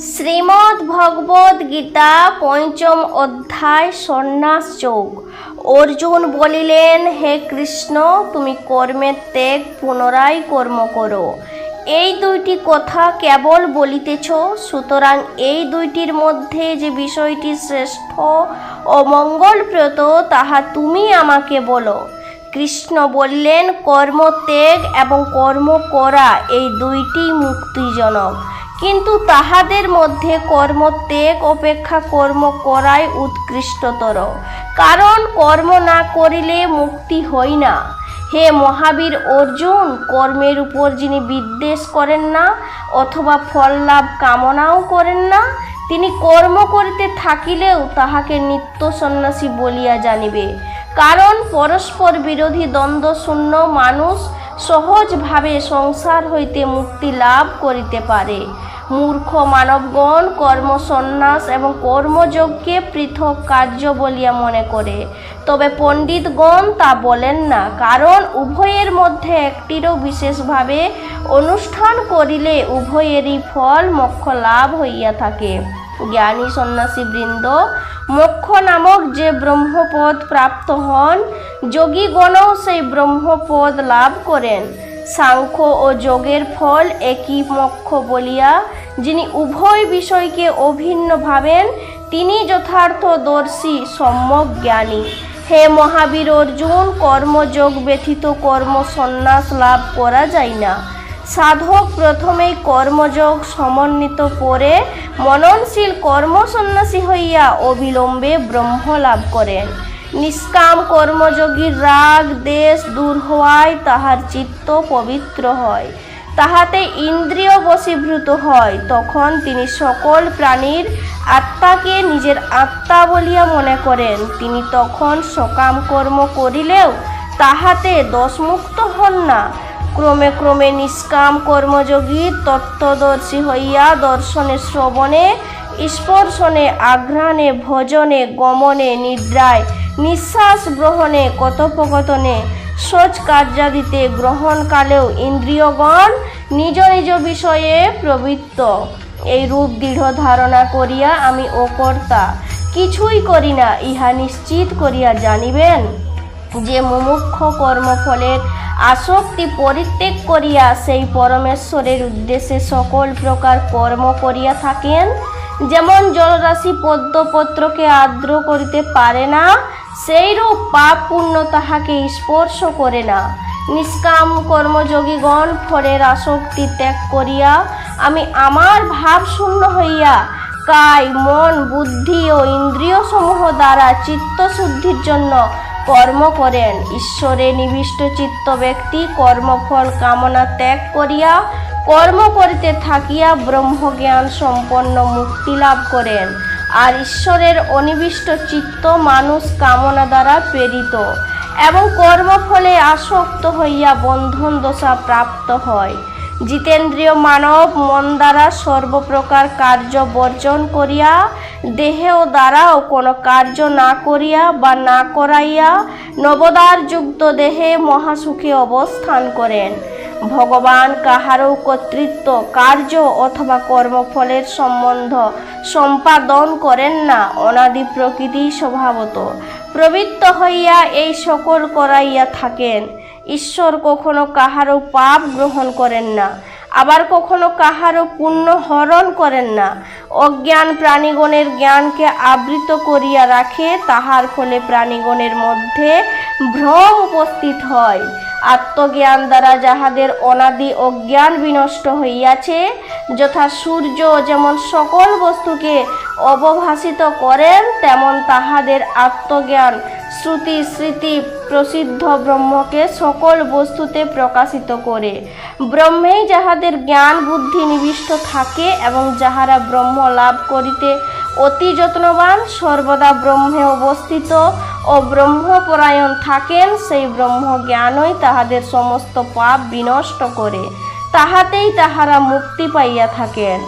শ্রীমদ্ ভগবদ গীতা পঞ্চম অধ্যায় সন্ন্যাস যোগ। অর্জুন বলিলেন, হে কৃষ্ণ, তুমি কর্মের ত্যাগ পুনরায় কর্ম করো। এই দুইটি কথা কেবল বলিতেছ, সুতরাং এই দুইটির মধ্যে যে বিষয়টি শ্রেষ্ঠ ও মঙ্গলপ্রদ, তাহা তুমি আমাকে বলো। কৃষ্ণ বললেন, কর্ম ত্যাগ এবং কর্ম করা এই দুইটি মুক্তিজনক। কিন্তু তাহাদের মধ্যে কর্ম ত্যাগ অপেক্ষা কর্ম করাই উৎকৃষ্টতর। কারণ কর্ম না করিলে মুক্তি হয় না। হে মহাবীর অর্জুন, কর্মের উপর যিনি বিদ্বেষ করেন না, অথবা ফল লাভ কামনাও করেন না, তিনি কর্ম করিতে থাকিলেও তাহাকে নিত্য সন্ন্যাসী বলিয়া জানিবে। কারণ পরস্পর বিরোধী দ্বন্দ্ব শূন্য মানুষ সহজভাবে সংসার হইতে মুক্তি লাভ করিতে পারে। মূর্খ মানবগণ কর্মসন্ন্যাস এবং কর্মযজ্ঞে পৃথক কার্য বলিয়া মনে করে। তবে পণ্ডিতগণ তা বলেন না, কারণ উভয়ের মধ্যে একটিরও বিশেষভাবে অনুষ্ঠান করিলে উভয়েরই ফল মোক্ষ লাভ হইয়া থাকে। জ্ঞানী সন্ন্যাসী বৃন্দ মোক্ষ নামক যে ব্রহ্মপদ প্রাপ্ত হন, যোগীগণও সেই ব্রহ্মপদ লাভ করেন। সাংখ্য ও যোগের ফল একই মোক্ষ বলিয়া যিনি উভয় বিষয়কে অভিন্ন ভাবেন, তিনি যথার্থদর্শী সম্যক জ্ঞানী। হে মহাবীর অর্জুন, কর্মযোগ ব্যথিত কর্ম সন্ন্যাস লাভ করা যায় না। সাধক প্রথমেই কর্মযোগ সমন্বিত করে মননশীল কর্মসন্ন্যাসী হইয়া অবিলম্বে ব্রহ্ম লাভ করেন। নিষ্কাম কর্মযোগীর রাগ, দেশ দূর হওয়ায় তাহার চিত্ত পবিত্র হয়। তাহাতে ইন্দ্রিয় বশীভূত হয়, তখন তিনি সকল প্রাণীর আত্মাকে নিজের আত্মা বলিয়া মনে করেন। তিনি তখন সকাম কর্ম করিলেও তাহাতে দোষমুক্ত হন না। ক্রমে ক্রমে নিষ্কাম কর্মযোগী তত্ত্বদর্শী হইয়া দর্শনে শ্রবণে, স্পর্শনে, আঘ্রাণে, ভজনে, গমনে, নিদ্রায়, নিঃশ্বাস গ্রহণে, কথোপকথনে সোচ কার্যাদিতে গ্রহণকালেও ইন্দ্রিয়গণ নিজ নিজ বিষয়ে প্রবৃত্ত। এই রূপ দৃঢ় ধারণা করিয়া আমি ও কর্তা কিছুই করি না, ইহা নিশ্চিত করিয়া জানিবেন যে মুমুক্ষ কর্মফলের আসক্তি পরিত্যাগ করিয়া সেই পরমেশ্বরের উদ্দেশ্যে সকল প্রকার কর্ম করিয়া থাকেন। যেমন জলরাশি পদ্মপত্রকে আর্দ্র করিতে পারে না সেইরূপ পাপ পুণ্য তাহাকে স্পর্শ করে না। নিষ্কাম কর্মযোগীগণ ফলের আসক্তি ত্যাগ করিয়া আমি আমার ভাব শূন্য হইয়া কায়, মন, বুদ্ধি ও ইন্দ্রিয় সমূহ দ্বারা চিত্তশুদ্ধির জন্য কর্ম করেন। ঈশ্বরে নিবিষ্ট চিত্ত ব্যক্তি কর্মফল কামনা ত্যাগ করিয়া কর্ম করিতে থাকিয়া ব্রহ্মজ্ঞান সম্পন্ন মুক্তি লাভ করেন। আর ঈশ্বরের অনিবিষ্ট চিত্ত মানুষ কামনা দ্বারা প্রেরিত এবং কর্মফলে আসক্ত হইয়া বন্ধন দশা প্রাপ্ত হয়। জিতেন্দ্রীয় মানব মন দ্বারা সর্বপ্রকার কার্য বর্জন করিয়া দেহে ও দ্বারাও কোনো কার্য না করিয়া বা না করাইয়া নবদার যুক্ত দেহে মহাসুখে অবস্থান করেন। ভগবান কাহারও কর্তৃত্ব, কার্য অথবা কর্মফলের সম্বন্ধ সম্পাদন করেন না, অনাদি প্রকৃতি স্বভাবত। প্রবৃত্ত হইয়া এই সকল করাইয়া থাকেন। ঈশ্বর কখনো কাহারও পাপ গ্রহণ করেন না। আবার কখনো কাহারও পুণ্য হরণ করেন না। অজ্ঞান প্রাণীগণের জ্ঞানকে আবৃত করিয়া রাখে, তাহার ফলে প্রাণীগণের মধ্যে ভ্রম উপস্থিত হয়। আত্মজ্ঞান দ্বারা যাহাদের অনাদি অজ্ঞান বিনষ্ট হইয়াছে, যথা সূর্য যেমন সকল বস্তুকে অবভাসিত করেন, তেমন তাহাদের আত্মজ্ঞান শ্রুতি স্মৃতি প্রসিদ্ধ ব্রহ্মকে সকল বস্তুতে প্রকাশিত করে। ব্রহ্মেই যাহাদের জ্ঞান, বুদ্ধি নিবিষ্ট থাকে এবং যাহারা ব্রহ্ম লাভ করিতে অতি যত্নবান, সর্বদা ব্রহ্মে অবস্থিত ও ব্রহ্মপরায়ণ থাকেন, সেই ব্রহ্ম জ্ঞানই তাহাদের সমস্ত পাপ বিনষ্ট করে। তাহাতেই তাহারা মুক্তি পাইয়া থাকেন।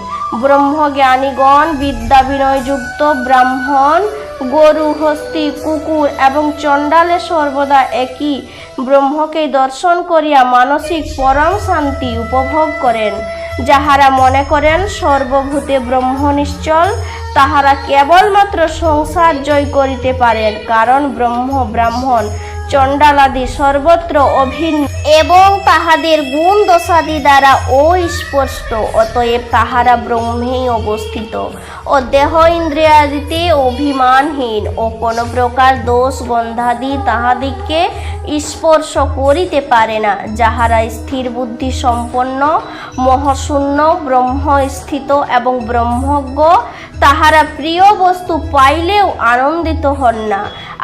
ব্রহ্মজ্ঞানীগণ বিদ্যা বিনয়যুক্ত ব্রাহ্মণ গরু, হস্তি, কুকুর এবং চণ্ডালে সর্বদা একই। ব্রহ্মকে দর্শন করিয়া মানসিক পরম শান্তি উপভোগ করেন। যাহারা মনে করেন সর্বভূতে ব্রহ্ম নিশ্চল, তাহারা কেবলমাত্র সংসার জয় করিতে পারেন, কারণ ব্রহ্ম ব্রাহ্মণ, চণ্ডালাদি সর্বত্র অভিন্ন এবং তাহাদের গুণ দশাদি দ্বারা অস্পষ্ট, অতএব তাহারা ব্রহ্মেই অবস্থিত। ও দেহ ইন্দ্রিয়াদিতে অভিমানহীন ও কোন প্রকার দোষ গন্ধাদি তাহাদিগকে স্পর্শ করিতে পারে না, যাহারা স্থির বুদ্ধি সম্পন্ন, মহাশূন্য, ব্রহ্মস্থিত এবং ব্রহ্মজ্ঞ, তাহারা প্রিয় বস্তু পাইলেও আনন্দিত হন না,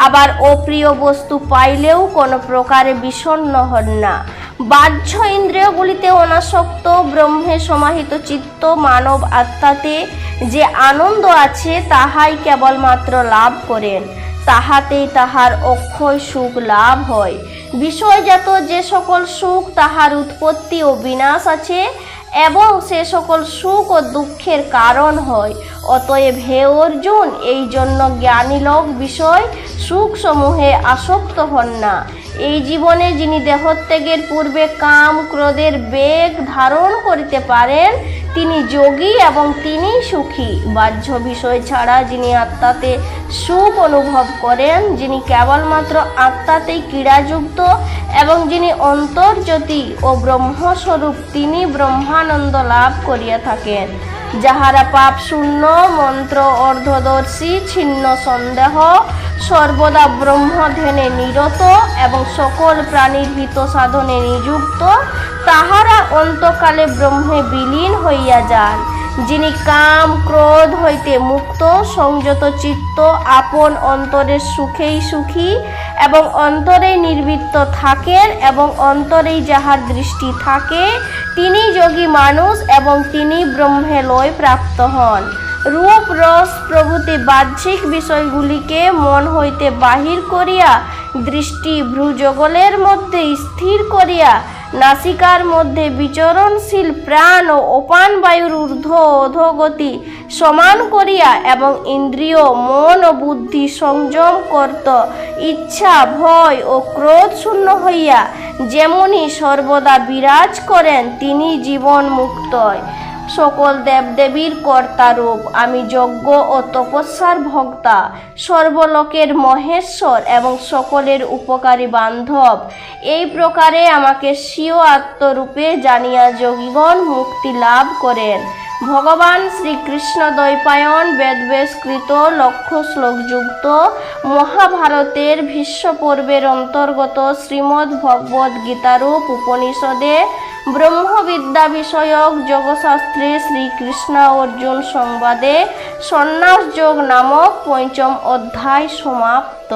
আবার অপ্রিয় বস্তু পাইলেও কোনো প্রকারে বিষণ্ণ হন না। বাহ্য ইন্দ্রিয়গুলিতে অনাসক্ত, ব্রহ্মে সমাহিত চিত্ত, মানব আত্মাতে যে আনন্দ আছে, তাহাই কেবলমাত্র লাভ করেন। তাহাতেই তাহার অক্ষয় সুখ লাভ হয়। বিষয়জাত যে সকল সুখ, তাহার উৎপত্তি ও বিনাশ আছে এবং সে সকল সুখ ও দুঃখের কারণ হয়। অতএব হে অর্জুন, এই জন্য জ্ঞানী লোক বিষয় সুখসমূহে আসক্ত হন না। এই জীবনে যিনি দেহত্যাগের পূর্বে কাম, ক্রোধের বেগ ধারণ করিতে পারেন তিনি যোগী এবং তিনি সুখী। বাহ্য বিষয় ছাড়া যিনি আত্মাতে সুখ অনুভব করেন, যিনি কেবলমাত্র আত্মাতেই ক্রীড়াযুক্ত এবং যিনি অন্তর্জ্যোতি ও ব্রহ্মস্বরূপ, তিনি ব্রহ্মানন্দ লাভ করিয়া থাকেন। যাহারা পাপ শূন্য, মন্ত্র, অর্ধদর্শী, ছিন্ন সন্দেহ, সর্বদা ব্রহ্মধ্যানে নিরত এবং সকল প্রাণীর হিত সাধনে নিযুক্ত, তাহারা অন্তকালে ব্রহ্মে বিলীন হইয়া যান। যিনি কাম, ক্রোধ হইতে মুক্ত, সংযত চিত্ত, আপন অন্তরের সুখেই সুখী এবং অন্তরেই নির্বৃত্ত থাকেন এবং অন্তরেই যাহার দৃষ্টি থাকে তিনি যোগী মানুষ এবং তিনি ব্রহ্মে লয় প্রাপ্ত হন। রূপ, রস, প্রভৃতি, বাহ্যিক বিষয়গুলিকে মন হইতে বাহির করিয়া, দৃষ্টি ভ্রুজগলের মধ্যে স্থির করিয়া নাসিকার মধ্যে বিচরণশীল প্রাণ ও অপান বায়ুর ঊর্ধ্ব অধোগতি সমান করিয়া এবং ইন্দ্রিয়, মন ও বুদ্ধি সংযম করত, ইচ্ছা, ভয় ও ক্রোধ শূন্য হইয়া যেমনি সর্বদা বিরাজ করেন, তিনি জীবন মুক্তয় সকল দেবদেবীর কর্তারূপ আমি যজ্ঞ ও তপস্যার ভক্তা, সর্বলোকের মহেশ্বর এবং সকলের উপকারী বান্ধব। এই প্রকারে আমাকে স্বীয় আত্মরূপে জানিয়া যোগীগণ মুক্তি লাভ করেন। ভগবান শ্রীকৃষ্ণ দ্বৈপায়ন বেদবেশকৃত লক্ষ্য শ্লোকযুক্ত মহাভারতের ভীষ্ম পর্বের অন্তর্গত শ্রীমদ্ ভগবদ্ গীতারূপ উপনিষদে ব্রহ্মবিদ্যা বিষয়ক যোগশাস্ত্রে শ্রীকৃষ্ণ অর্জুন সংবাদে সন্ন্যাস যোগ নামক পঞ্চম অধ্যায় সমাপ্ত।